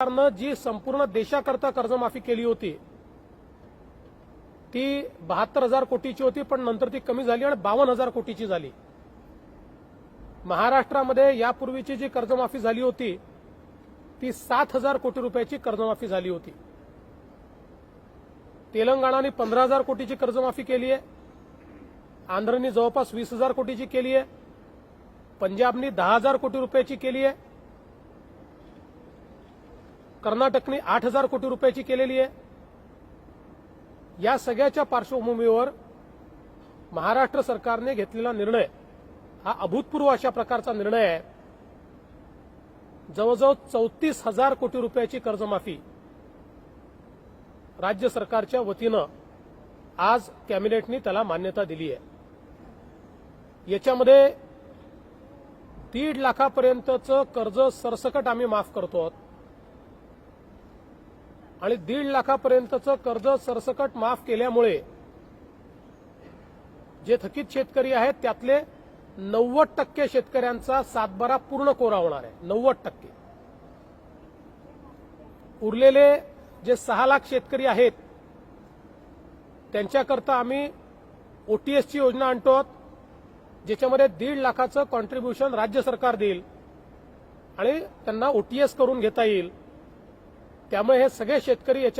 सरकारनं जी संपूर्ण देशाकरता कर्जमाफी केली होती ती बहात्तर हजार कोटीची होती पण नंतर ती कमी झाली आणि बावन्न हजार कोटीची झाली. महाराष्ट्रामध्ये यापूर्वीची जी कर्जमाफी झाली होती ती सात हजार कोटी रुपयाची कर्जमाफी झाली होती. तेलंगणाने पंधरा हजार कोटीची कर्जमाफी केली आहे. आंध्रनी जवळपास वीस हजार कोटीची केली आहे. पंजाबनी दहा हजार कोटी रुपयाची केली आहे. कर्नाटकने आठ हजार कोटी रुपयाची केलेली आहे. या सगळ्याच्या पार्श्वभूमीवर महाराष्ट्र सरकारने घेतलेला निर्णय हा अभूतपूर्व अशा प्रकारचा निर्णय आहे. जवळजवळ चौतीस हजार कोटी रुपयाची कर्जमाफी राज्य सरकारच्या वतीनं आज कॅबिनेटनी त्याला मान्यता दिली आहे. याच्यामध्ये दीड लाखापर्यंतचं कर्ज सरसकट आम्ही माफ करतो आहोत. आणि दीड लाखापर्यंतचं कर्ज सरसकट माफ केल्यामुळे जे थकीत शेतकरी आहेत त्यातले नव्वद टक्के शेतकऱ्यांचा सातबारा पूर्ण कोरा होणार आहे. नव्वद टक्के. उरलेले जे सहा लाख शेतकरी आहेत त्यांच्याकरता आम्ही ओटीएसची योजना आणतो आहोत, ज्याच्यामध्ये दीड लाखाचं कॉन्ट्रीब्युशन राज्य सरकार देईल आणि त्यांना ओटीएस करून घेता येईल. त्यामुळे हे सगळे शेतकरी याच्या